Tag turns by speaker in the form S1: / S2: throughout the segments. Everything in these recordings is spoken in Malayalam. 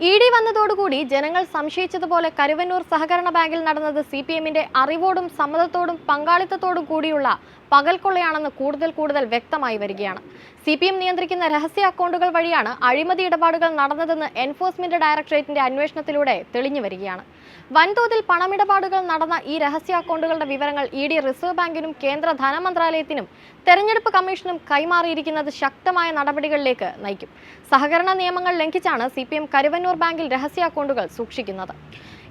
S1: ഇ ഡി വന്നതോടുകൂടി ജനങ്ങൾ സംശയിച്ചതുപോലെ കരുവന്നൂർ സഹകരണ ബാങ്കിൽ നടന്നത് സി പി എമ്മിന്റെ അറിവോടും സമ്മതത്തോടും പങ്കാളിത്തത്തോടും കൂടിയുള്ള പകൽക്കൊള്ളയാണെന്ന് കൂടുതൽ കൂടുതൽ വ്യക്തമായി വരികയാണ്. സി പി എം നിയന്ത്രിക്കുന്ന രഹസ്യ അക്കൗണ്ടുകൾ വഴിയാണ് അഴിമതി ഇടപാടുകൾ നടന്നതെന്ന് എൻഫോഴ്സ്മെന്റ് ഡയറക്ടറേറ്റിന്റെ അന്വേഷണത്തിലൂടെ തെളിഞ്ഞു വരികയാണ്. വൻതോതിൽ പണമിടപാടുകൾ നടന്ന ഈ രഹസ്യ അക്കൗണ്ടുകളുടെ വിവരങ്ങൾ ഇ ഡി റിസർവ് ബാങ്കിനും കേന്ദ്ര ധനമന്ത്രാലയത്തിനും തെരഞ്ഞെടുപ്പ് കമ്മീഷനും കൈമാറിയിരിക്കുന്നത് ശക്തമായ നടപടികളിലേക്ക് നയിക്കും. സഹകരണ നിയമങ്ങൾ ലംഘിച്ചാണ് സി പി എം കരുവന്നൂർ ബാങ്കിൽ രഹസ്യ അക്കൗണ്ടുകൾ സൂക്ഷിക്കുന്നത്.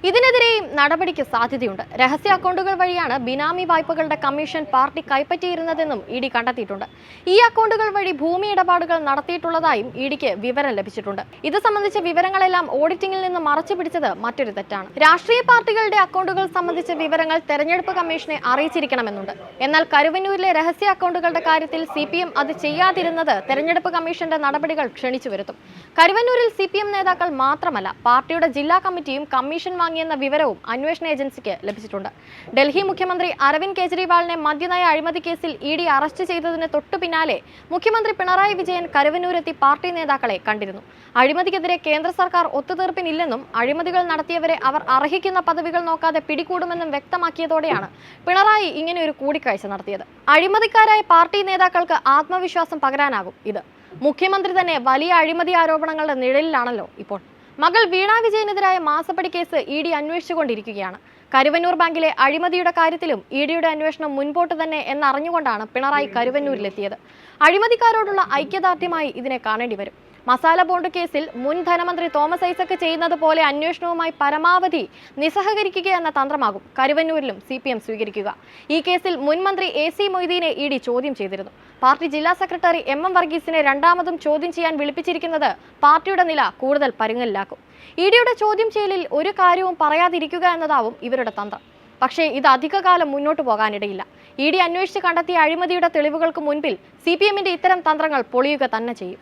S1: ഇതിനെതിരെയും നടപടിക്ക് സാധ്യതയുണ്ട്. രഹസ്യ അക്കൗണ്ടുകൾ വഴിയാണ് ബിനാമി വായ്പകളുടെ കമ്മീഷൻ പാർട്ടി കൈപ്പറ്റിയിരുന്നതെന്നും ഇ ഡി കണ്ടെത്തിയിട്ടുണ്ട്. ഈ അക്കൗണ്ടുകൾ വഴി ഭൂമി ഇടപാടുകൾ നടത്തിയിട്ടുള്ളതായും ഇ ഡിക്ക് വിവരം ലഭിച്ചിട്ടുണ്ട്. ഇത് സംബന്ധിച്ച വിവരങ്ങളെല്ലാം ഓഡിറ്റിംഗിൽ നിന്ന് മറച്ചു പിടിച്ചത് മറ്റൊരു തെറ്റാണ്. രാഷ്ട്രീയ പാർട്ടികളുടെ അക്കൗണ്ടുകൾ സംബന്ധിച്ച വിവരങ്ങൾ തെരഞ്ഞെടുപ്പ് കമ്മീഷനെ അറിയിച്ചിരിക്കണമെന്നുണ്ട്. എന്നാൽ കരുവന്നൂരിലെ രഹസ്യ അക്കൗണ്ടുകളുടെ കാര്യത്തിൽ സി പി എം അത് ചെയ്യാതിരുന്നത് തെരഞ്ഞെടുപ്പ് കമ്മീഷന്റെ നടപടികൾ ക്ഷണിച്ചു വരുത്തും. കരുവന്നൂരിൽ സി പി എം നേതാക്കൾ മാത്രമല്ല പാർട്ടിയുടെ ജില്ലാ കമ്മിറ്റിയും കമ്മീഷൻ വാങ്ങിയെന്ന വിവരവും അന്വേഷണ ഏജൻസിക്ക് ലഭിച്ചിട്ടുണ്ട്. ഡൽഹി മുഖ്യമന്ത്രി അരവിന്ദ് കെജ്രിവാളിനെ മദ്യനയ അഴിമതി കേസിൽ ഇ ഡി അറസ്റ്റ് ചെയ്തതിന് തൊട്ടു പിന്നാലെ മുഖ്യമന്ത്രി പിണറായി വിജയൻ കരുവന്നൂരെത്തി പാർട്ടി നേതാക്കളെ കണ്ടിരുന്നു. അഴിമതിക്കെതിരെ കേന്ദ്ര സർക്കാർ ഒത്തുതീർപ്പിനില്ലെന്നും അഴിമതികൾ നടത്തിയവരെ അവർ അർഹിക്കുന്ന പദവികൾ നോക്കാതെ പിടികൂടുമെന്നും വ്യക്തമാക്കിയതോടെയാണ് പിണറായി ഇങ്ങനെ ഒരു കൂടിക്കാഴ്ച നടത്തിയത്. അഴിമതിക്കാരായ പാർട്ടി നേതാക്കൾക്ക് ആത്മവിശ്വാസം പകരാനാകും ഇത്. മുഖ്യമന്ത്രി തന്നെ വലിയ അഴിമതി ആരോപണങ്ങളുടെ നിഴലിലാണല്ലോ ഇപ്പോൾ മകൾ വീണ വിജയനെതിരായ മാസപ്പടി കേസ് ഇ ഡി അന്വേഷിച്ചുകൊണ്ടിരിക്കുകയാണ്. കരുവന്നൂർ ബാങ്കിലെ അഴിമതിയുടെ കാര്യത്തിലും ഇ ഡിയുടെ അന്വേഷണം മുൻപോട്ട് തന്നെ എന്നറിഞ്ഞുകൊണ്ടാണ് പിണറായി കരുവന്നൂരിലെത്തിയത്. അഴിമതിക്കാരോടുള്ള ഐക്യദാർഢ്യമായി ഇതിനെ കാണേണ്ടി വരും മസാല ബോണ്ട് കേസിൽ മുൻ ധനമന്ത്രി തോമസ് ഐസക് ചെയ്യുന്നത് പോലെ അന്വേഷണവുമായി പരമാവധി നിസ്സഹകരിക്കുക എന്ന തന്ത്രമാകും കരുവന്നൂരിലും സി പി എം സ്വീകരിക്കുക. ഈ കേസിൽ മുൻ മന്ത്രി എ സി മൊയ്തീനെ ഇ ഡി ചോദ്യം ചെയ്തിരുന്നു. പാർട്ടി ജില്ലാ സെക്രട്ടറി എം എം വർഗീസിനെ രണ്ടാമതും ചോദ്യം ചെയ്യാൻ വിളിപ്പിച്ചിരിക്കുന്നത് പാർട്ടിയുടെ നില കൂടുതൽ പരുങ്ങലിലാക്കും. ഇ ഡിയുടെ ചോദ്യം ചെയ്യലിൽ ഒരു കാര്യവും പറയാതിരിക്കുക എന്നതാവും ഇവരുടെ തന്ത്രം. പക്ഷേ ഇത് അധികകാലം മുന്നോട്ട് പോകാനിടയില്ല. ഇ ഡി അന്വേഷിച്ച് കണ്ടെത്തിയ അഴിമതിയുടെ തെളിവുകൾക്ക് മുൻപിൽ സി പി എമ്മിന്റെ ഇത്തരം തന്ത്രങ്ങൾ പൊളിയുക തന്നെ ചെയ്യും.